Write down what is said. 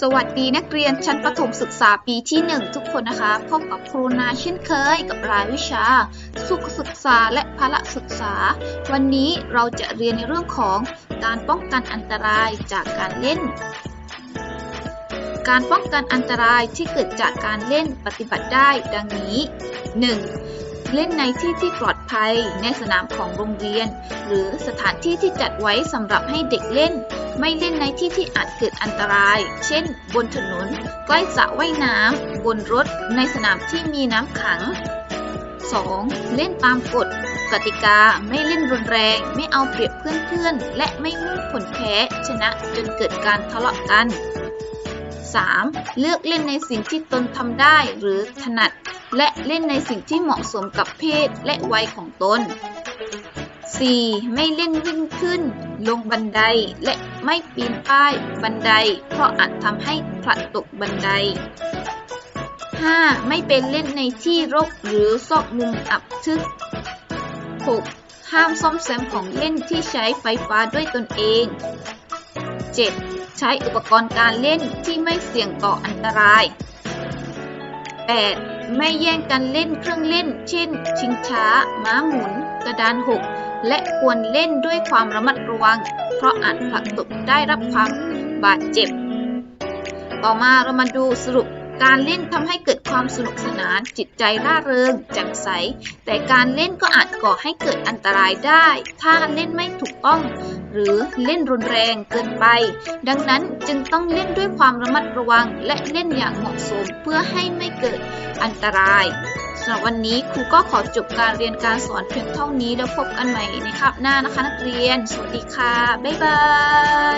สวัสดีนักเรียนชั้นประถมศึกษาปีที่ 1 ทุกคนนะคะพบกับครูนาเช่นเคยกับรายวิชา สุขศึกษาและพละศึกษา วันนี้เราจะเรียนในเรื่องของการป้องกันอันตรายจากการเล่น การป้องกันอันตรายที่เกิดจากการเล่นปฏิบัติได้ดังนี้ 1. เล่นในที่ที่ปลอดภัยในสนามของโรงเรียน หรือสถานที่ที่จัดไว้สำหรับให้เด็กเล่น ไม่เล่นในที่ที่อาจเกิดอันตราย เช่น บนถนน ใกล้สระว่ายน้ำ บนรถ ในสนามที่มีน้ำขัง 2. เล่นตามกฎกติกาไม่เล่นรุนแรง ไม่เอาเปรียบเพื่อนๆ และไม่มุ่งผลแพ้ชนะจนเกิดการทะเลาะกัน 3. เลือกเล่นในสิ่งที่ตนทำได้หรือถนัด และเล่นในสิ่งที่เหมาะสมกับเพศและวัยของตน 4. ไม่เล่นวิ่งขึ้น ลงบันไดและไม่ปีนป้ายบันได เพราะอาจทำให้พลัดตกบันได 5. ไม่เป็นเล่นในที่รกหรือซอกมุมอับทึบ 6. ห้ามซ่อมแซมของเล่นที่ใช้ไฟฟ้าด้วยตนเอง 7. ใช้อุปกรณ์การเล่นที่ไม่เสี่ยงต่ออันตราย 8. ไม่แย่งกันเล่นเครื่องเล่น เช่น ชิงช้า ม้าหมุน กระดานหก และควรเล่นด้วยความระมัดระวัง เพราะอาจผลักตกได้รับความบาดเจ็บ ต่อมาเรามาดูสรุปการเล่นทำให้เกิดความสนุกสนาน จิตใจร่าเริงแจ่มใส แต่การเล่นก็อาจก่อให้เกิดอันตรายได้ ถ้าเล่นไม่ถูกต้อง หรือเล่นรุนแรงเกินไป ดังนั้นจึงต้องเล่นด้วยความระมัดระวัง และเล่นอย่างเหมาะสมเพื่อให้ไม่เกิดอันตราย สำหรับวันนี้ครูก็ขอจบการเรียนการสอนเพียงเท่านี้แล้วพบกันใหม่ในคาบหน้านะคะนักเรียน สวัสดีค่ะ บ๊ายบาย